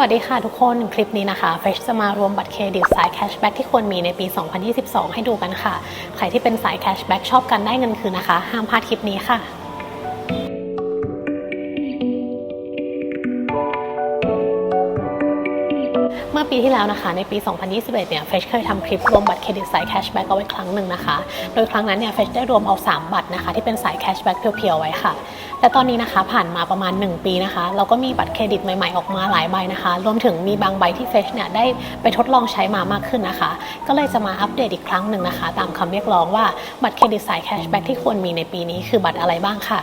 วัสดีค่ะทุกคนคลิปนี้นะคะเฟชจะมารวมบัตรเครดิตสายแคชแบ็กที่ควรมีในปี 2022 ให้ดูกันค่ะ ใครที่เป็นสายแคชแบ็กชอบกันได้เงินคืนนะคะ ห้ามพลาดคลิปนี้ค่ะ ที่แล้วนะคะ ในปี 2021 เนี่ยเฟชเคยทำคลิปรวมบัตรเครดิตสายแคชแบ็กเอาไว้ครั้งหนึ่งนะคะ โดยครั้งนั้นเนี่ยเฟชได้รวมเอา 3 บัตรนะคะ ที่เป็นสายแคชแบ็กเพียวๆไว้ค่ะและตอนนี้นะคะผ่านมาประมาณ 1 ปีนะคะ เราก็มีบัตรเครดิตใหม่ๆออกมาหลายใบนะคะ รวมถึงมีบางใบที่เฟชเนี่ยได้ไปทดลองใช้มามากขึ้นนะคะ ก็เลยจะมาอัปเดตอีกครั้งหนึ่งนะคะ ตามคำเรียกร้องว่าบัตรเครดิตสายแคชแบ็กที่ควรมีในปีนี้คือบัตรอะไรบ้างค่ะ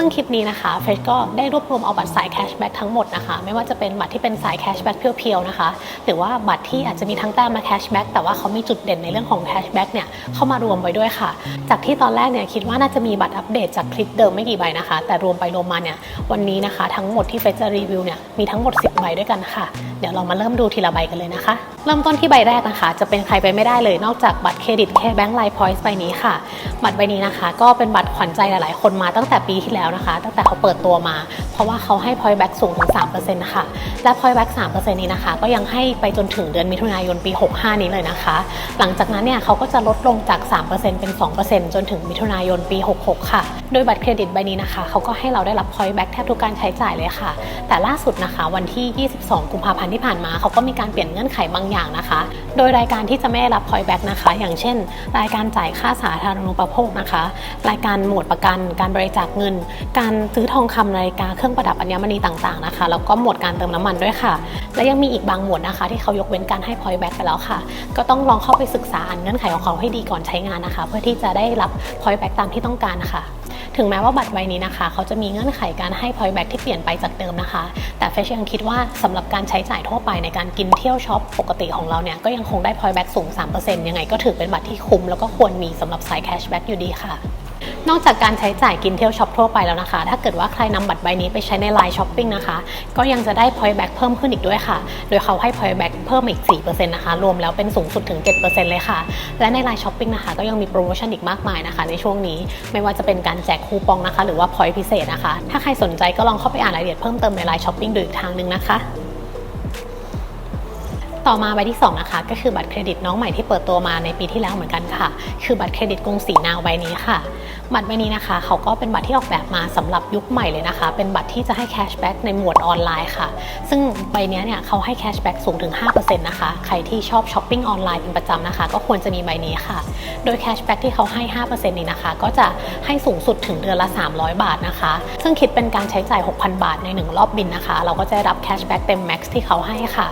ซึ่งคลิปนี้นะคะเฟชก็ได้รวบรวมเอาบัตรสายแคชแบ็กทั้งหมดนะคะ ไม่ว่าจะเป็นบัตรที่เป็นสายแคชแบ็กเพียวๆนะคะ หรือว่าบัตรที่อาจจะมีทั้งแต้มและแคชแบ็กแต่ว่าเขามีจุดเด่นในเรื่องของแคชแบ็กเนี่ยเข้ามารวมไว้ด้วยค่ะ จากที่ตอนแรกเนี่ยคิดว่าน่าจะมีบัตรอัปเดตจากคลิปเดิมไม่กี่ใบนะคะ แต่รวมไปรวมมาเนี่ยวันนี้นะคะ ทั้งหมดที่เฟชจะรีวิวเนี่ยมีทั้งหมด 10 ใบด้วยกันค่ะ เดี๋ยวเรามาเริ่มดูทีละใบกันเลยนะคะ เริ่มต้นที่ใบแรกนะคะ จะเป็นใครไปไม่ได้เลยนอกจากบัตรเครดิตแค่แบงก์ไลน์พอยต์ใบนี้ค่ะ บัตรใบนี้นะคะ ก็เป็นบัตรขวัญใจหลายๆ คนมาตั้งแต่ปีที่แล้วนะคะ ตั้งแต่เขาเปิดตัวมา เพราะว่าเขาให้พอยแบ็กสูงถึง 3%นะคะและพอยแบ็ก3%นี้นะคะ ก็ยังให้ไปจนถึงเดือนมิถุนายนปี 65 นี้เลยนะคะ หลังจากนั้นเนี่ยเขาก็จะลดลงจาก 3%เป็น 2%จนถึงมิถุนายนปี 66 ค่ะโดยบัตรเครดิตใบนี้นะคะเขาก็ให้เราได้รับ point back แทบทุกการใช้จ่ายเลยค่ะ แต่ล่าสุดนะคะวันที่ 22 กุมภาพันธ์ที่ผ่านมาเขาก็มีการเปลี่ยนเงื่อนไขบางอย่างนะคะ โดยรายการที่จะไม่ได้รับ point back นะคะ อย่างเช่น รายการจ่ายค่าสาธารณูปโภคนะคะ รายการหมวดประกัน การบริจาคเงิน การซื้อทองคำนาฬิกาเครื่องประดับอัญมณีต่างๆนะคะแล้วก็หมวดการเติมน้ำมันด้วยค่ะ และยังมีอีกบางหมวดนะคะ ที่เขายกเว้นการให้ point back ไปแล้วค่ะ ก็ต้องลองเข้าไปศึกษาอ่านเงื่อนไขของเขาให้ดีก่อนใช้งานนะคะ เพื่อที่จะได้รับ point back ตามที่ต้องการค่ะ ถึงแม้ว่าบัตรใบนี้นะคะ เขาจะมีเงื่อนไขการให้ point back ที่เปลี่ยนไปจากเดิมนะคะ แต่เฟชยังคิดว่าสำหรับการใช้จ่ายทั่วไปในการกินเที่ยวช็อปปกติของเราเนี่ย ก็ยังคงได้ point back สูง 3%ยังไงก็ถือเป็นบัตรที่คุ้มแล้วก็ควรมีสำหรับสาย cashback อยู่ดีค่ะ นอกจากการใช้จ่ายกินเที่ยวช็อปทั่วไปแล้วนะคะ ถ้าเกิดว่าใครนำบัตรใบนี้ไปใช้ใน Line Shopping นะคะ ก็ยังจะได้ point back เพิ่มขึ้นอีกด้วยค่ะ โดยเขาให้ point back เพิ่มอีก 4%นะคะ รวมแล้วเป็นสูงสุดถึง 7%เลยค่ะ และใน Line Shopping นะคะ ก็ยังมีโปรโมชั่นอีกมากมายนะคะ ในช่วงนี้ไม่ว่าจะเป็นการแจกคูปองนะคะ หรือว่า point พิเศษนะคะ ถ้าใครสนใจก็ลองเข้าไปอ่านรายละเอียดเพิ่มเติมใน Line Shopping ดูอีกทางหนึงนะคะต่อมาใบที่ 2 นะคะ ก็คือบัตรเครดิตน้องใหม่ที่เปิดตัวมาในปีที่แล้วเหมือนกันค่ะ คือบัตรเครดิตกรุงศรีนาวใบนี้ค่ะ บัตรใบนี้นะคะเขาก็เป็นบัตรที่ออกแบบมาสำหรับยุคใหม่เลยนะคะ เป็นบัตรที่จะให้แคชแบ็กในหมวดออนไลน์ค่ะ ซึ่งใบนี้เนี่ยเขาให้แคชแบ็กสูงถึง 5%นะคะ ใครที่ชอบช้อปปิ้งออนไลน์เป็นประจำนะคะ ก็ควรจะมีใบนี้ค่ะ โดยแคชแบ็กที่เขาให้ 5%นี้นะคะ ก็จะให้สูงสุดถึงเดือนละ 300 บาทนะคะ ซึ่งคิดเป็นการใช้จ่าย 6,000 บาทใน 1 รอบบินนะคะ เราก็จะได้รับแคชแบ็กเต็มแม็กซ์ที่เขาให้ค่ะ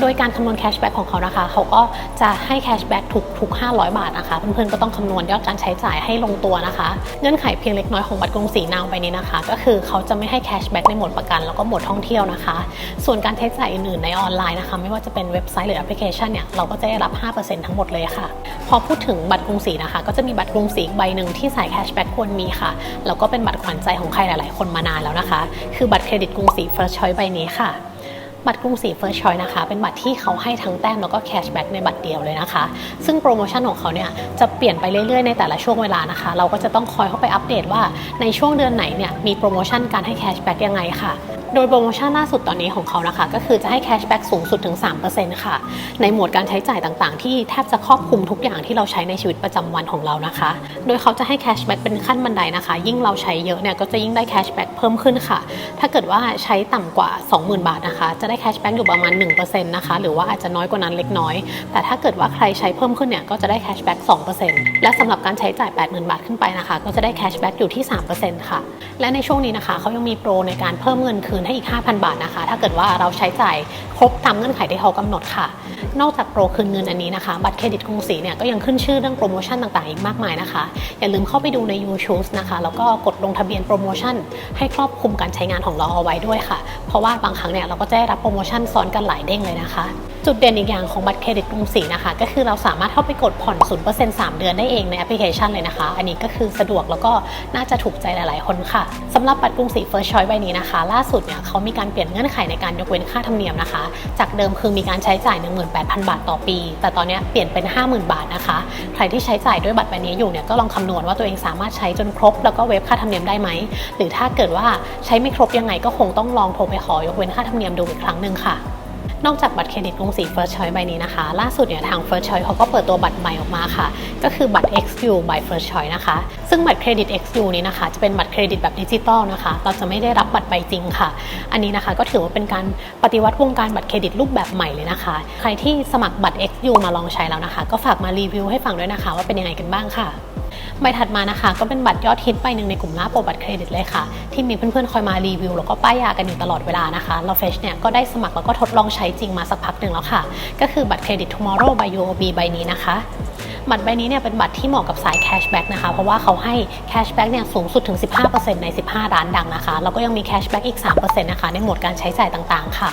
โดยการคำนวณแคชแบ็กของเขานะคะ เขาก็จะให้แคชแบ็กทุกทุก500 บาทนะคะ เพื่อนๆก็ต้องคำนวณยอดการใช้จ่ายให้ลงตัวนะคะเงื่อนไขเพียงเล็กน้อยของบัตรกรุงศรีนาวใบนี้นะคะ ก็คือเขาจะไม่ให้แคชแบ็กในหมวดประกันแล้วก็หมวดท่องเที่ยวนะคะ ส่วนการใช้จ่ายอื่นๆในออนไลน์นะคะ ไม่ว่าจะเป็นเว็บไซต์หรือแอปพลิเคชันเนี่ยเราก็จะได้รับ 5%ทั้งหมดเลยค่ะ พอพูดถึงบัตรกรุงศรีนะคะ ก็จะมีบัตรกรุงศรีใบหนึ่งที่สายแคชแบ็กควรมีค่ะแล้วก็เป็นบัตรขวัญใจของใครหลาย ๆ คนมานานแล้วนะคะ คือบัตรเครดิตกรุงศรี First Choice ใบนี้ค่ะ บัตรกรุงศรี First Choice นะคะ เป็นบัตรที่เขาให้ทั้งแต้มแล้วก็แคชแบ็กในบัตรเดียวเลยนะคะ ซึ่งโปรโมชั่นของเขาเนี่ยจะเปลี่ยนไปเรื่อยๆ ในแต่ละช่วงเวลานะคะ เราก็จะต้องคอยเข้าไปอัปเดตว่าในช่วงเดือนไหนเนี่ยมีโปรโมชั่นการให้แคชแบ็กยังไงค่ะ โดยโปรโมชั่นล่าสุดตอนนี้ของเขานะคะ ก็คือจะให้แคชแบ็กสูงสุดถึง 3%ค่ะ ในหมวดการใช้จ่ายต่างๆ ที่แทบจะครอบคลุมทุกอย่างที่เราใช้ในชีวิตประจำวันของเรานะคะ โดยเขาจะให้แคชแบ็กเป็นขั้นบันไดนะคะ ยิ่งเราใช้เยอะเนี่ยก็จะยิ่งได้แคชแบ็กเพิ่มขึ้นค่ะ ถ้าเกิดว่าใช้ต่ำกว่า 20,000 บาทนะคะ จะได้แคชแบ็กอยู่ประมาณ1%นะคะหรือว่าอาจจะน้อยกว่านั้นเล็กน้อย แต่ถ้าเกิดว่าใครใช้เพิ่มขึ้นเนี่ยก็จะได้แคชแบ็ก2%และสำหรับการใช้จ่าย 80,000 บาทขึ้นไปนะคะ ก็จะได้แคชแบ็กอยู่ที่3%ค่ะและในช่วงนี้นะคะเขายังมีโปรในการเพิ่มเงินคืนให้อีก 5,000 บาทนะคะ ถ้าเกิดว่าเราใช้จ่ายครบตามเงื่อนไขที่เขากำหนดค่ะ นอกจากโปรคืนเงินอันนี้นะคะ บัตรเครดิตกรุงศรีเนี่ยก็ยังขึ้นชื่อเรื่องโปรโมชั่นต่างๆ อีกมากมายนะคะ อย่าลืมเข้าไปดูใน YouTube นะคะ แล้วก็กดลงทะเบียนโปรโมชั่น ให้ครอบคลุมการใช้งานของเราเอาไว้ด้วยค่ะ เพราะว่าบางครั้งเนี่ยเราก็จะได้รับโปรโมชั่นซ้อนกันหลายเด้งเลยนะคะ จุดเด่นอีกอย่างของบัตรเครดิตกรุงศรีนะคะ ก็คือเราสามารถเข้าไปกดผ่อน 0% 3 เดือนได้เองในแอปพลิเคชันเลยนะคะ อันนี้ก็คือสะดวกแล้วก็น่าจะถูกใจหลาย ๆ คนค่ะสำหรับบัตรกรุงศรี First Choice ใบนี้นะคะ ล่าสุดเนี่ยเขามีการเปลี่ยนเงื่อนไขในการยกเว้นค่าธรรมเนียมนะคะ จากเดิมคือมีการใช้จ่าย 18,000 บาทต่อปี แต่ตอนนี้เปลี่ยนเป็น 50,000 บาทนะคะ ใครที่ใช้จ่ายด้วยบัตรใบนี้อยู่เนี่ยก็ลองคำนวณว่าตัวเองสามารถใช้จนครบ แล้วก็เวฟค่าธรรมเนียมได้ไหมหรือถ้าเกิดว่าใช้ไม่ครบยังไงก็คงต้องลองโทรไปขอยกเว้นค่าธรรมเนียมดูอีกครั้งหนึ่งค่ะ นอกจากบัตรเครดิตกรุงศรี First Choice ใบนี้นะคะ ล่าสุดเนี่ยทาง First Choice เขาก็เปิดตัวบัตรใหม่ออกมาค่ะ ก็คือบัตร XU by First Choice นะคะ ซึ่งบัตรเครดิต XU นี้นะคะ จะเป็นบัตรเครดิตแบบดิจิตอลนะคะ เราจะไม่ได้รับบัตรใบจริงค่ะ อันนี้นะคะก็ถือว่าเป็นการปฏิวัติวงการบัตรเครดิตรูปแบบใหม่เลยนะคะ ใครที่สมัครบัตร XU มาลองใช้แล้วนะคะ ก็ฝากมารีวิวให้ฟังด้วยนะคะ ว่าเป็นยังไงกันบ้างค่ะ ใบถัดมานะคะ ก็เป็นบัตรยอดฮิตใบหนึ่งในกลุ่มล่าโปรบัตรเครดิตเลยค่ะ ที่มีเพื่อนๆ คอยมารีวิว แล้วก็ป้ายยากันอยู่ตลอดเวลานะคะเราเฟชเนี่ยก็ได้สมัครแล้วก็ทดลองใช้จริงมาสักพักหนึ่งแล้วค่ะ ก็คือบัตรเครดิต Tomorrow by UOB ใบนี้นะคะ บัตรใบนี้เนี่ยเป็นบัตรที่เหมาะกับสายแคชแบ็กนะคะ เพราะว่าเขาให้แคชแบ็กเนี่ยสูงสุดถึง 15%ใน 15 ร้านดังนะคะ แล้วก็ยังมีแคชแบ็กอีก 3%นะคะ ในหมวดการใช้จ่ายต่างๆ ค่ะ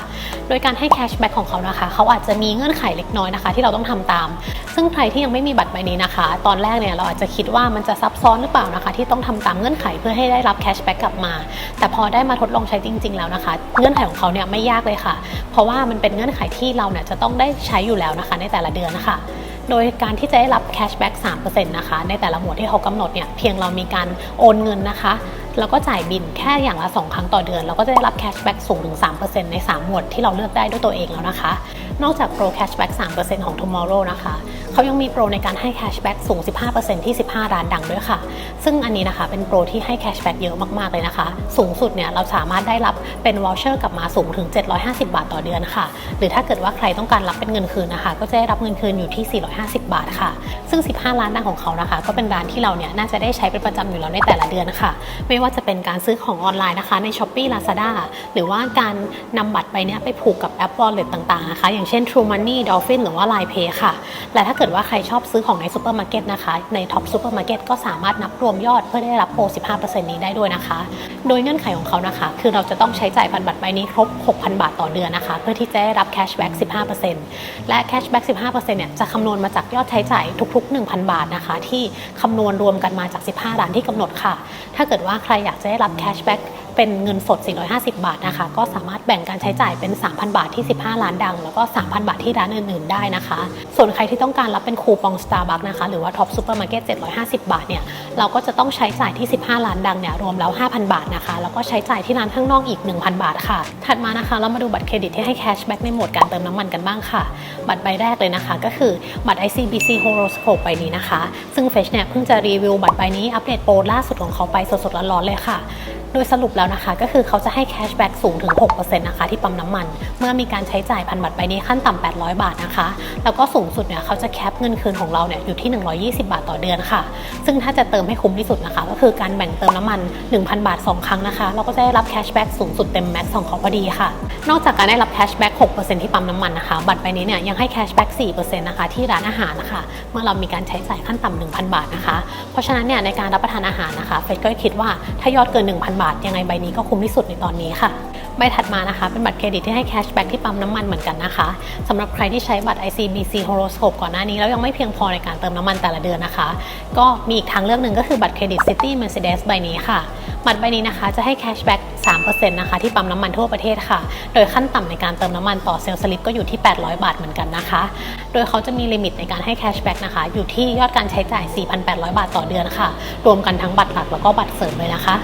โดยการให้แคชแบ็กของเขานะคะ เขาอาจจะมีเงื่อนไขเล็กน้อยนะคะ ที่เราต้องทำตาม ซึ่งใครที่ยังไม่มีบัตรใบนี้นะคะ ตอนแรกเนี่ยเราอาจจะคิดว่ามันจะซับซ้อนหรือเปล่านะคะ ที่ต้องทำตามเงื่อนไขเพื่อให้ได้รับแคชแบ็กกลับมา แต่พอได้มาทดลองใช้จริง ๆ แล้วนะคะ เงื่อนไขของเขาเนี่ยไม่ยากเลยค่ะ เพราะว่ามันเป็นเงื่อนไขที่เราเนี่ยจะต้องได้ใช้อยู่แล้วนะคะ ในแต่ละเดือนนะคะ โดยการที่จะได้รับแคชแบ็ก3%นะคะ ในแต่ละหมวดที่เขากำหนดเนี่ย เพียงเรามีการโอนเงินนะคะ แล้วก็จ่ายบินแค่อย่างละ 2 ครั้งต่อเดือน เราก็จะได้รับแคชแบ็กสูงถึง 3%ใน 3 หมวดที่เราเลือกได้ด้วยตัวเองแล้วนะคะ นอกจากโปรแคชแบ็ก3%ของ Tomorrow นะคะ เขายังมีโปรในการให้แคชแบ็กสูง 15%ที่ 15 ร้านดังด้วยค่ะ ซึ่งอันนี้นะคะเป็นโปรที่ให้แคชแบ็กเยอะมากๆเลยนะคะ สูงสุดเนี่ยเราสามารถได้รับเป็นวอลเชอร์กลับมาสูงถึง 750 บาทต่อเดือนค่ะ หรือถ้าเกิดว่าใครต้องการรับเป็นเงินคืนนะคะ ก็จะได้รับเงินคืนอยู่ที่ 450 บาทค่ะ ซึ่ง 15 ร้านดังของเขานะคะ ก็เป็นร้านที่เราเนี่ยน่าจะได้ใช้เป็นประจำอยู่แล้วในแต่ละเดือนค่ะ ไม่ว่าจะเป็นการซื้อของออนไลน์นะคะใน s h อ p e e Lazada หรือว่าการนำบัตรไปเนี้ยไปผูกกับแอป Wallet ต่างๆนะคะอย่างเช่น True Money Dolphin หรือว่า Line Pay ค่ะและถ้าเกิดว่าใครชอบซื้อของในซูเปอร์มาร์เก็ตนะคะ ใน Top Supermarket ก็สามารถนับรวมยอดเพื่อได้รับโปร 15%นี้ได้ด้วยนะคะ โดยเงื่อนไขของเขานะคะ คือเราจะต้องใช้จ่ายพันบัตรใบนี้ครบ 6,000 บาทต่อเดือนนะคะ เพื่อที่จะได้รับแคชแบ็ก15%และแคชแบ็ก15%เนี่ยจะคำนวณมาจากยอดใช้จ่ายทุก ๆ 1,000 บาทนะคะ ที่คำนวณรวมกันมาจาก 15ร้านที่กำหนดค่ะ ถ้าเกิดว่าใครอยากจะได้รับแคชแบ็ก เป็นเงินสด 450 บาทนะคะ ก็สามารถแบ่งการใช้จ่ายเป็น 3,000 บาทที่ 15 ร้านดัง แล้วก็ 3,000 บาทที่ร้านอื่นๆ ได้นะคะ ส่วนใครที่ต้องการรับเป็นคูปอง Starbucks นะคะ หรือว่า Top Supermarket 750 บาทเนี่ย เราก็จะต้องใช้จ่ายที่ 15ล้านดังเนี่ย รวมแล้ว 5,000 บาทนะคะ แล้วก็ใช้จ่ายที่ร้านข้างนอกอีก 1,000 บาทค่ะ ถัดมานะคะ เรามาดูบัตรเครดิตที่ให้แคชแบ็กในหมวดการเติมน้ำมันกันบ้างค่ะ บัตรใบแรกเลยนะคะ ก็คือบัตร ICBC Horoscope ใบนี้นะคะ ซึ่งเฟชเนี่ยเพิ่งจะรีวิวบัตรใบนี้อัปเดตโปรล่าสุดของเขาไปสดๆร้อนๆเลยค่ะโดยสรุปแล้วนะคะ ก็คือเขาจะให้แคชแบ็กสูงถึง 6%นะคะที่ปั๊มน้ำมัน เมื่อมีการใช้จ่ายพันบัตรใบนี้ขั้นต่ำ800 บาทนะคะ แล้วก็สูงสุดเนี่ยเขาจะแคปเงินคืนของเราเนี่ยอยู่ที่ 120 บาทต่อเดือนค่ะ ซึ่งถ้าจะเติมให้คุ้มที่สุดนะคะ ก็คือการแบ่งเติมน้ำมัน 1,000 บาท 2 ครั้งนะคะ เราก็จะได้รับแคชแบ็กสูงสุดเต็มแม็กซ์ของเขาพอดีค่ะ นอกจากการได้รับแคชแบ็ก6%ที่ปั๊มน้ำมันนะคะ บัตรใบนี้เนี่ยยังให้แคชแบ็ก4%นะคะที่ร้านอาหารนะคะ เมื่อเรามีการใช้จ่ายขั้นต่ำ1,000 บาทนะคะ เพราะฉะนั้นเนี่ยในการรับประทานอาหารนะคะเฟดก็คิดว่าถ้ายอดเกิน 1,000 บาทยังไงใบนี้ก็คุ้มที่สุดในตอนนี้ค่ะ ใบถัดมานะคะ เป็นบัตรเครดิตที่ให้แคชแบ็กที่ปั๊มน้ำมันเหมือนกันนะคะสำหรับใครที่ใช้บัตร ICBC Horoscope ก่อนหน้านี้ แล้วยังไม่เพียงพอในการเติมน้ำมันแต่ละเดือนนะคะ ก็มีอีกทางเลือกหนึ่งก็คือบัตรเครดิต City Mercedes ใบนี้ค่ะบัตรใบนี้นะคะจะให้แคชแบ็ก3%นะคะที่ปั๊มน้ำมันทั่วประเทศค่ะ โดยขั้นต่ำในการเติมน้ำมันต่อเซลล์สลิปก็อยู่ที่ 800 บาทเหมือนกันนะคะ โดยเขาจะมีลิมิตในการให้แคชแบ็กนะคะ อยู่ที่ยอดการใช้จ่าย 4,800 บาทต่อเดือนค่ะ รวมกันทั้งบัตรหลักแล้วก็บัตรเสริมเลยนะคะ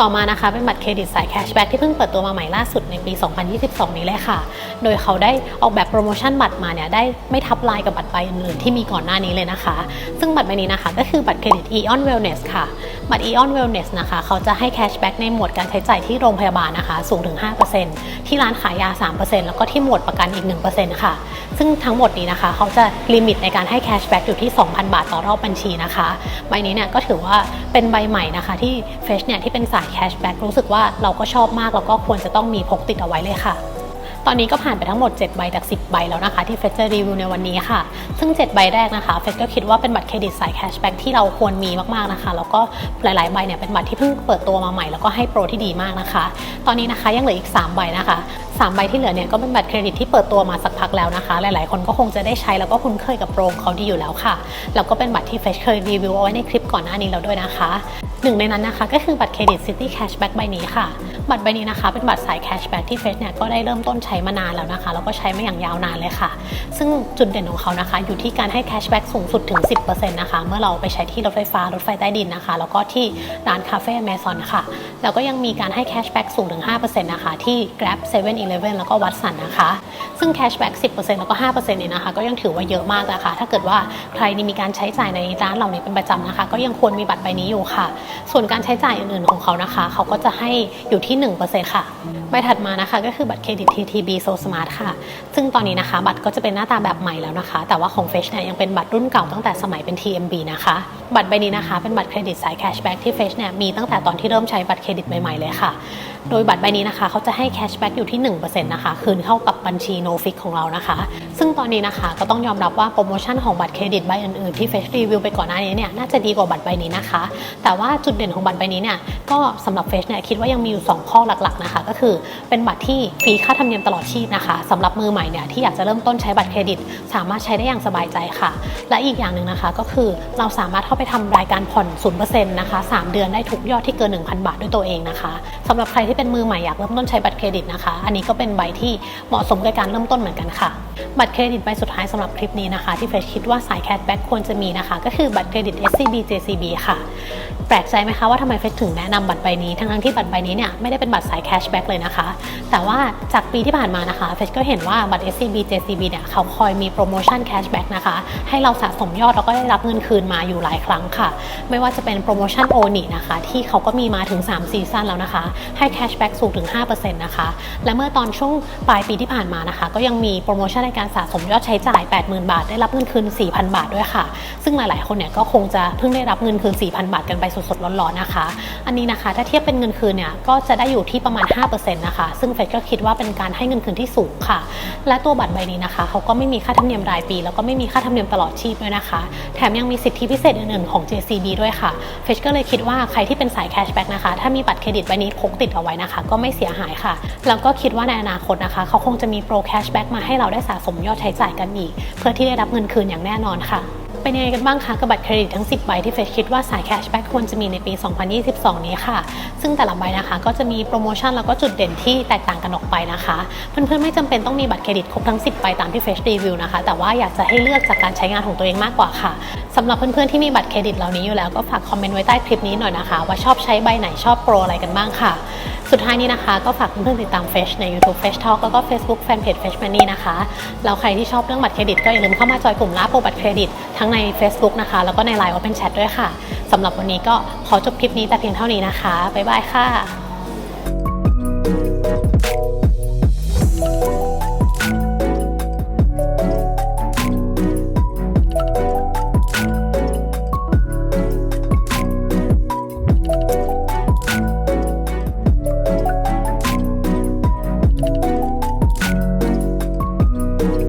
ต่อมานะคะเป็นบัตรเครดิตสายแคชแบ็กที่เพิ่งเปิดตัวมาใหม่ล่าสุดในปี 2022 นี้เลยค่ะ โดยเขาได้ออกแบบโปรโมชั่นบัตรมาเนี่ยได้ไม่ทับลายกับบัตรใบอื่นๆที่มีก่อนหน้านี้เลยนะคะ ซึ่งบัตรใบนี้นะคะก็คือบัตรเครดิต Eon Wellness ค่ะ บัตร Eon Wellness นะคะ เขาจะให้แคชแบ็กในหมวดการใช้จ่ายที่โรงพยาบาลนะคะ สูงถึง 5%ที่ร้านขายยา 3%แล้วก็ที่หมวดประกันอีก 1%ค่ะ ซึ่งทั้งหมดนี้นะคะ เขาจะลิมิตในการให้แคชแบ็กอยู่ที่ 2,000 บาทต่อรอบบัญชีนะคะ ใบนี้เนี่ยก็ถือว่าเป็นใบใหม่นะคะที่เฟชเนี่ยที่เป็นสายแคชแบ็กรู้สึกว่าเราก็ชอบมากแล้วก็ควรจะต้องมีพกติดเอาไว้เลยค่ะ ตอนนี้ก็ผ่านไปทั้งหมด 7 ใบจาก 10 ใบแล้วนะคะ ที่เฟสจะรีวิวในวันนี้ค่ะ ซึ่ง 7 ใบแรกนะคะเฟสก็คิดว่าเป็นบัตรเครดิตสายแคชแบ็กที่เราควรมีมากๆนะคะ แล้วก็หลายๆใบเนี่ยเป็นบัตรที่เพิ่งเปิดตัวมาใหม่แล้วก็ให้โปรที่ดีมากนะคะ ตอนนี้นะคะยังเหลืออีก 3 ใบนะคะ3ใบที่เหลือเนี่ยก็เป็นบัตรเครดิตที่เปิดตัวมาสักพักแล้วนะคะ หลายๆ คนก็คงจะได้ใช้แล้วก็คุ้นเคยกับโปรเขาดีอยู่แล้วค่ะ แล้วก็เป็นบัตรที่เฟชเคยรีวิวเอาไว้ในคลิปก่อนหน้านี้แล้วด้วยนะคะ หนึ่งในนั้นนะคะก็คือบัตรเครดิต City Cashback ใบนี้ค่ะ บัตรใบนี้นะคะ เป็นบัตรสายแคชแบ็กที่เฟสเนี่ยก็ได้เริ่มต้นใช้มานานแล้วนะคะ แล้วก็ใช้มาอย่างยาวนานเลยค่ะ ซึ่งจุดเด่นของเขานะคะ อยู่ที่การให้แคชแบ็กสูงสุดถึง 10%นะคะ เมื่อเราไปใช้ที่รถไฟฟ้ารถไฟใต้ดินนะคะ แล้วก็ที่ร้านคาเฟ่แมซอนค่ะ แล้วก็ยังมีการให้แคชแบ็กสูงถึง 5%นะคะ ที่ Grab 7 e เ e ่ e อแล้วก็วัดสันนะคะ ซึ่งแคชแบ็ก10%แล้วก็5%เนี่ยนะคะ ก็ยังถือว่าเยอะมากนะคะ ถ้าเกิดว่าใครนี่มีการใช้จ่ายในร้านเหล่านี้เป็นประจำนะคะ ก็ยังควรมีบัตรใบนี้อยู่ค่ะ ส่วนการใช้จ่ายอื่นๆของเขานะคะ เขาก็จะให้อยู่ที่1%ค่ะ ใบถัดมานะคะก็คือบัตรเครดิต TTB So Smart ค่ะ ซึ่งตอนนี้นะคะ บัตรก็จะเป็นหน้าตาแบบใหม่แล้วนะคะ แต่ว่าของ f e s h เนี่ยยังเป็นบัตรรุ่นเก่าตั้งแต่สมัยเป็น TMB นะคะ บัตรใบนี้นะคะ เป็นบัตรเครดิตสายแคชแบ็กที่ f e s h เนี่ยมีตั้งแต่ตอนที่เริ่มใช้บัตรเครดิตใหม่ๆเลยค่ะ โดยบัตรใบนี้นะคะเขาจะให้แคชแบ็กอยู่ที่ 1%นะคะคืนเข้ากับบัญชี no fix ของเรานะคะ ซึ่งตอนนี้นะคะก็ต้องยอมรับว่าโปรโมชั่นของบัตรเครดิตใบอื่นๆที่ f e s h รีวิวไปก่อนหน้านี้เนี่ยน่าจะดีกว่าบัตรใบนี้นะคะ แต่ว่าจุดเด่นของบัตรใบนี้เนี่ยก็สำหรับ f e s h เนี่ยคิดว่ายังมีอยู่ 2 ข้อหลักๆนะคะ ก็คือเป็นบัตรที่ฟรีค่าธรรมเนียมตลอดชีพนะคะสำหรับมือใหม่เนี่ยที่อยากจะเริ่มต้นใช้บัตรเครดิต สามารถใช้ได้อย่างสบายใจค่ะ และอีกอย่างหนึ่งนะคะ ก็คือเราสามารถเข้าไปทำรายการผ่อน 0%นะคะ 3 เดือนได้ทุกยอดที่เกิน 1,000 บาทด้วยตัวเองนะคะสำหรับใครที่เป็นมือใหม่อยากเริ่มต้นใช้บัตรเครดิตนะคะ อันนี้ก็เป็นใบที่เหมาะสมกับการเริ่มต้นเหมือนกันค่ะ บัตรเครดิตใบสุดท้ายสำหรับคลิปนี้นะคะ ที่เฟรชคิดว่าสายแคชแบ็กควรจะมีนะคะ ก็คือบัตรเครดิต SCB JCB ค่ะ แปลกใจไหมคะว่าทำไมเฟรชถึงแนะนำบัตรใบนี้ทั้งๆที่บัตรใบนี้เนี่ยไม่ได้เป็นบัตรสายแคชแบ็กเลยนะคะ แต่ว่าจากปีที่ผ่านมานะคะเฟชก็เห็นว่าบัตร SCB JCB เนี่ยเขาคอยมีโปรโมชั่นแคชแบ็กนะคะให้เราสะสมยอดแล้วก็ได้รับเงินคืนมาอยู่หลายครั้งค่ะ ไม่ว่าจะเป็นโปรโมชั่นโอนินะคะ ที่เขาก็มีมาถึง 3 ซีซั่นแล้วนะคะ ให้แคชแบ็กสูงถึง 5%นะคะ และเมื่อตอนช่วงปลายปีที่ผ่านมานะคะ ก็ยังมีโปรโมชั่นในการสะสมยอดใช้จ่าย 80,000 บาท ได้รับเงินคืน 4,000 บาทด้วยค่ะ ซึ่งหลายๆ คนเนี่ยก็คงจะเพิ่งได้รับเงินคืน 4,000 บาทกันไปสดๆร้อนๆนะคะ อันนี้นะคะถ้าเทียบเป็นเงินคืนเนี่ยก็จะได้อยู่ที่ประมาณ 5%นะคะ ซึ่งเฟดก็คิดว่าเป็นการให้เงินคืนที่สูงค่ะ และตัวบัตรใบนี้นะคะเขาก็ไม่มีค่าธรรมเนียมรายปี แล้วก็ไม่มีค่าธรรมเนียมตลอดชีพด้วยนะคะ แถมยังมีสิทธิพิเศษอื่นๆของ JCB ด้วยค่ะเฟชก็เลยคิดว่าใครที่เป็นสายแคชแบ็กนะคะ ถ้ามีบัตรเครดิตใบนี้พกติดเอาไว้นะคะ ก็ไม่เสียหายค่ะ แล้วก็คิดว่าในอนาคตนะคะ เขาคงจะมีโปรแคชแบ็กมาให้เราได้สะสมยอดใช้จ่ายกันอีก เพื่อที่ได้รับเงินคืนอย่างแน่นอนค่ะ เป็นยังไงกันบ้างคะกับบัตรเครดิตทั้ง 10 ใบที่เฟชคิดว่าสายแคชแบ็กควรจะมีในปี 2022 นี้ค่ะ ซึ่งแต่ละใบนะคะ ก็จะมีโปรโมชั่นแล้วก็จุดเด่นที่แตกต่างกันออกไปนะคะ เพื่อนๆ ไม่จำเป็นต้องมีบัตรเครดิตครบทั้ง 10 ใบตามที่เฟชรีวิวนะคะ แต่ว่าอยากจะให้เลือกจากการใช้งานของตัวเองมากกว่าค่ะสำหรับเพื่อนๆ ที่มีบัตรเครดิตเหล่านี้อยู่แล้วก็ฝากคอมเมนต์ไว้ใต้คลิปนี้หน่อยนะคะ ว่าชอบใช้ใบไหนชอบโปรอะไรกันบ้างค่ะ สุดท้ายนี้นะคะ ก็ฝากเพื่อนๆติดตามเฟชใน YouTube f e s h Talk แล้วก็ Facebook Fanpage f e s h Money นะคะแล้วใครที่ชอบเรื่องบัตรเครดิตก็อย่าลืมเข้ามาจอยกลุ่มลับโปรบัตรเครดิตทั้งใน Facebook นะคะ แล้วก็ใน Line Open Chat ด้วยค่ะสำหรับวันนี้ก็ขอจบคลิปนี้แต่เพียงเท่านี้นะคะบ๊ายบายค่ะ